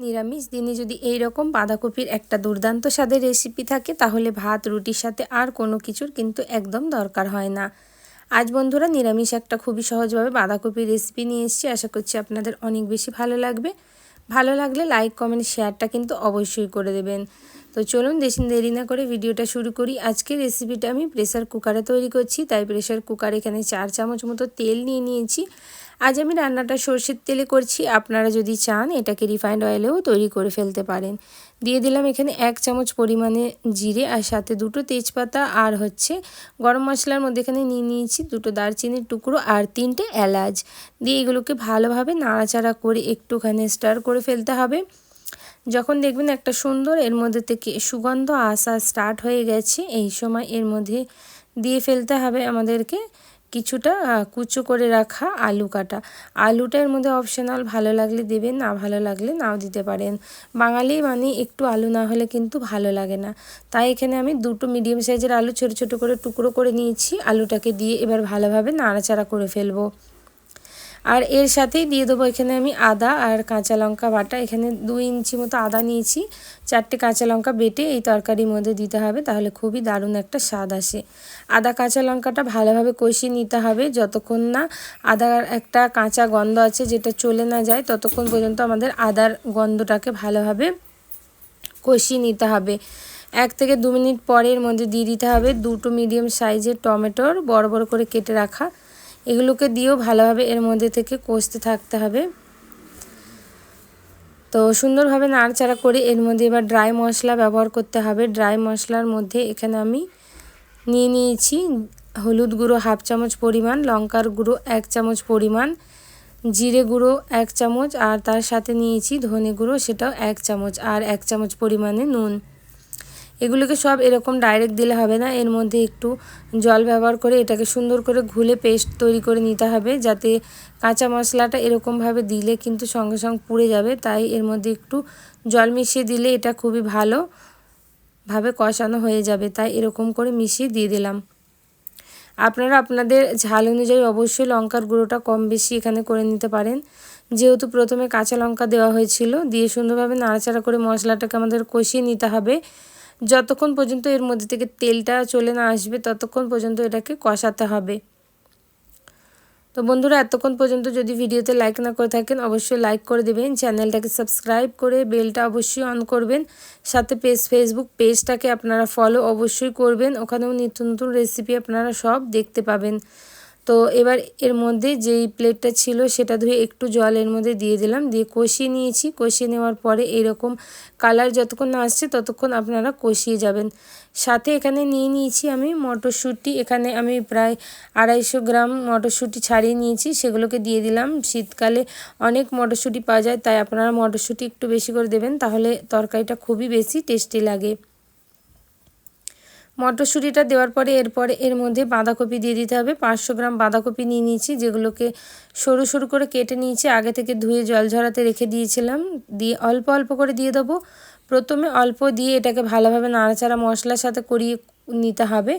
নিরামিষ দিনে যদি এই রকম বাঁধাকপির একটা দুর্দান্ত স্বাদের রেসিপি থাকে, তাহলে ভাত, রুটির সাথে আর কোনো কিছুর কিন্তু একদম দরকার হয় না। আজ বন্ধুরা নিরামিষ একটা খুবই সহজভাবে বাঁধাকপির রেসিপি নিয়ে এসেছি। আশা করছি আপনাদের অনেক বেশি ভালো লাগবে। ভালো লাগলে লাইক কমেন্ট শেয়ারটা কিন্তু অবশ্যই করে দেবেন। তো চলুন দেশিন দেরি না করে ভিডিওটা শুরু করি। আজকে রেসিপিটা আমি প্রেসার কুকারে তৈরি করছি, তাই প্রেসার কুকার এখানে চার চামচ মতো তেল নিয়ে নিয়েছি। আজ আমি রান্নাটা সর্ষের তেলে করছি, আপনারা যদি চান এটাকে রিফাইন্ড অয়েলেও তৈরি করে ফেলতে পারেন। দিয়ে দিলাম এখানে এক চামচ পরিমাণে জিরে আর সাথে দুটো তেজপাতা আর হচ্ছে গরম মশলার মধ্যে এখানে নিয়ে নিয়েছি দুটো দারচিনির টুকরো আর তিনটে এলাচ। দিয়ে এগুলোকে ভালোভাবে নাড়াচাড়া করে একটুখানি স্টার করে ফেলতে হবে। যখন দেখবেন একটা সুন্দর, এর মধ্যে থেকে সুগন্ধ আসা স্টার্ট হয়ে গেছে, এই সময় এর মধ্যে দিয়ে ফেলতে হবে আমাদেরকে কিছুটা কুচো করে রাখা আলু কাটা। আলুটা এর মধ্যে অপশনাল ভালো লাগলে দেবেন, না ভালো লাগলে নাও দিতে পারেন। বাঙালি মানে একটু আলু না হলে কিন্তু ভালো লাগে না। তাই এখানে আমি দুটো মিডিয়াম সাইজের আলু ছোটো ছোটো করে টুকরো করে নিয়েছি। আলুটাকে দিয়ে এবার ভালোভাবে নাড়াচাড়া করে ফেলব। আর এর সাথেই দিয়ে দেবো এখানে আমি আদা আর কাঁচা লঙ্কা বাটা। এখানে দুই ইঞ্চি মতো আদা নিয়েছি। চারটে কাঁচা লঙ্কা বেটে এই তরকারির মধ্যে দিতে হবে, তাহলে খুবই দারুণ একটা স্বাদ আসে। আদা কাঁচা লঙ্কাটা ভালোভাবে কষিয়ে নিতে হবে, যতক্ষণ না আদার একটা কাঁচা গন্ধ আছে যেটা চলে না যায়, ততক্ষণ পর্যন্ত আমাদের আদার গন্ধটাকে ভালোভাবে কষিয়ে নিতে হবে। এক থেকে দু মিনিট পরের মধ্যে দিয়ে দিতে হবে। দুটো মিডিয়াম সাইজের টমেটোর বড় বড় করে কেটে রাখা এগুলোকে দিয়েও ভালোভাবে এর মধ্যে থেকে কষতে থাকতে হবে। তো সুন্দরভাবে নাড়াচাড়া করে এর মধ্যে এবার ড্রাই মশলা ব্যবহার করতে হবে। ড্রাই মশলার মধ্যে এখানে আমি নিয়ে নিয়েছি হলুদ গুঁড়ো হাফ চামচ পরিমাণ, লঙ্কার গুঁড়ো এক চামচ পরিমাণ, জিরে গুঁড়ো এক চামচ, আর তার সাথে নিয়েছি ধনে গুঁড়ো সেটাও এক চামচ, আর এক চামচ পরিমাণে নুন। এগুলোকে সব এরকম ডাইরেক্ট দিলে হবে না। এর মধ্যে একটু জল ব্যবহার করে এটাকে সুন্দর করে ঘুলে পেস্ট তৈরি করে নিতে হবে যাতে কাঁচা মশলাটা এরকমভাবে দিলে কিন্তু সঙ্গে সঙ্গে পুড়ে যাবে। তাই এর মধ্যে একটু জল মিশিয়ে দিলে এটা খুবই ভালোভাবে কষানো হয়ে যাবে। তাই এরকম করে মিশিয়ে দিয়ে দিলাম। আপনারা আপনাদের ঝাল অনুযায়ী অবশ্যই লঙ্কার গুঁড়োটা কম বেশি এখানে করে নিতে পারেন। যেহেতু প্রথমে কাঁচা লঙ্কা দেওয়া হয়েছিল, দিয়ে সুন্দরভাবে নাড়াচাড়া করে মশলাটাকে আমাদের কষিয়ে নিতে হবে। যতক্ষণ পর্যন্ত এর মধ্যে থেকে তেলটা চলে না আসবে, ততক্ষণ পর্যন্ত এটাকে কষাতে হবে। তো বন্ধুরা, এতক্ষণ পর্যন্ত যদি ভিডিওতে লাইক না করে থাকেন, অবশ্যই লাইক করে দেবেন, চ্যানেলটাকে সাবস্ক্রাইব করে বেলটা অবশ্যই অন করবেন। সাথে পেজ ফেসবুক পেজটাকে আপনারা ফলো অবশ্যই করবেন। ওখানেও নিত্য নতুন রেসিপি আপনারা সব দেখতে পাবেন। তো এবার এর মধ্যে যেই প্লেটটা ছিল সেটা ধুয়ে একটু জল এর মধ্যে দিয়ে দিলাম, দিয়ে কষিয়ে নিয়েছি। কষিয়ে নেওয়ার পরে এরকম কালার যতক্ষণ না আসছে ততক্ষণ আপনারা কষিয়ে যাবেন। সাথে এখানে নিয়ে নিয়েছি আমি মটরশুঁটি। এখানে আমি প্রায় আড়াইশো গ্রাম মটরশুঁটি ছাড়িয়ে নিয়েছি। সেগুলোকে দিয়ে দিলাম। শীতকালে অনেক মটরশুঁটি পাওয়া যায়, তাই আপনারা মটরশুঁটি একটু বেশি করে দেবেন, তাহলে তরকারিটা খুবই বেশি টেস্টি লাগে। মটরশুঁটিটা দেওয়ার পরে এরপরে এর মধ্যে বাঁধাকপি দিয়ে দিতে হবে। পাঁচশো গ্রাম বাঁধাকপি নিয়ে নিয়েছি, যেগুলোকে সরু সরু করে কেটে নিয়েছি। আগে থেকে ধুয়ে জল ঝরাতে রেখে দিয়েছিলাম। দিয়ে অল্প অল্প করে দিয়ে দেবো। প্রথমে অল্প দিয়ে এটাকে ভালোভাবে নাড়াচাড়া মশলার সাথে করিয়ে নিতে হবে।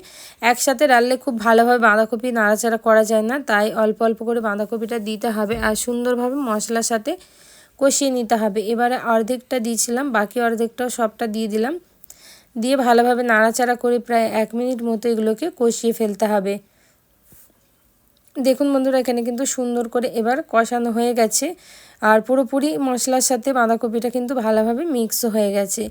একসাথে রাখলে খুব ভালোভাবে বাঁধাকপি নাড়াচাড়া করা যায় না, তাই অল্প অল্প করে বাঁধাকপিটা দিতে হবে আর সুন্দরভাবে মশলার সাথে কষিয়ে নিতে হবে। এবারে অর্ধেকটা দিয়েছিলাম, বাকি অর্ধেকটাও সবটা দিয়ে দিলাম। দিয়ে ভালোভাবে নাড়াচাড়া করে প্রায় এক মিনিট মতো এগুলোকে কষিয়ে ফেলতে হবে। দেখুন বন্ধুরা, এখানে কিন্তু সুন্দর করে এবার কষানো হয়ে গেছে। আর পুরোপুরি মশলার সাথে বাঁধাকপিটা কিন্তু ভালোভাবে মিক্স হয়ে গেছে।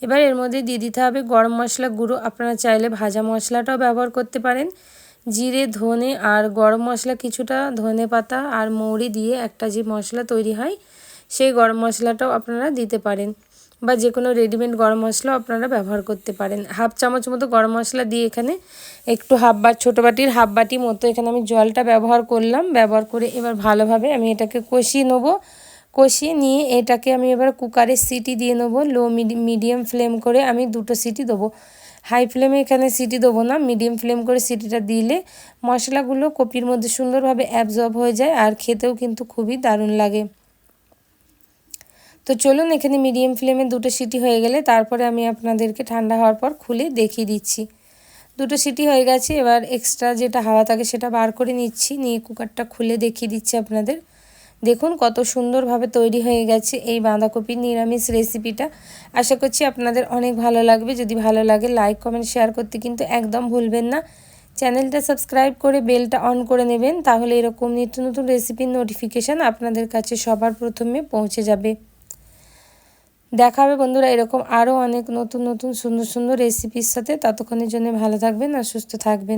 এবার এর মধ্যে দিয়ে দিতে হবে গরম মশলা গুঁড়ো। আপনারা চাইলে ভাজা মশলাটাও ব্যবহার করতে পারেন। জিরে, ধনে আর গরম মশলা কিছুটা ধনে পাতা আর মৌরি দিয়ে একটা যে মশলা তৈরি হয়, সেই গরম মশলাটাও আপনারা দিতে পারেন। বা যে কোনো রেডিমেড গরম মশলা আপনারা ব্যবহার করতে পারেন। হাফ চামচ মতো গরম মশলা দিয়ে এখানে একটু হাফ বা, ছোটো বাটির হাফ বাটি মতো এখানে আমি জলটা ব্যবহার করলাম। ব্যবহার করে এবার ভালোভাবে আমি এটাকে কষিয়ে নেব। কষিয়ে নিয়ে এটাকে আমি এবার কুকারে সিটি দিয়ে নেব। লো মিডিয়াম ফ্লেম করে আমি দুটো সিটি দেবো। হাই ফ্লেমে এখানে সিটি দেবো না, মিডিয়াম ফ্লেম করে সিটিটা দিলে মশলাগুলো কপির মধ্যে সুন্দরভাবে অ্যাবজর্ব হয়ে যায় আর খেতেও কিন্তু খুবই দারুণ লাগে। তো চলুন এখানে মিডিয়াম ফ্লেমে দুটো সিটি হয়ে গেলে তারপরে আমি আপনাদেরকে ঠান্ডা হওয়ার পর খুলে দেখিয়ে দিচ্ছি। দুটো সিটি হয়ে গেছে, এবার এক্সট্রা যেটা হাওয়া থাকে সেটা বার করে নিচ্ছি, নিয়ে কুকারটা খুলে দেখিয়ে দিচ্ছি আপনাদের। দেখুন কত সুন্দরভাবে তৈরি হয়ে গেছে এই বাঁধাকপির নিরামিষ রেসিপিটা আশা করছি আপনাদের অনেক ভালো লাগবে। যদি ভালো লাগে লাইক কমেন্ট শেয়ার করতে কিন্তু একদম ভুলবেন না। চ্যানেলটা সাবস্ক্রাইব করে বেলটা অন করে নেবেন, তাহলে এরকম নিত্য নতুন রেসিপির নোটিফিকেশান আপনাদের কাছে সবার প্রথমে পৌঁছে যাবে। দেখাবে বন্ধুরা, এরকম আরও অনেক নতুন নতুন, সুন্দর সুন্দর রেসিপির সাথে। ততক্ষণের জন্য ভালো থাকবেন আর সুস্থ থাকবেন।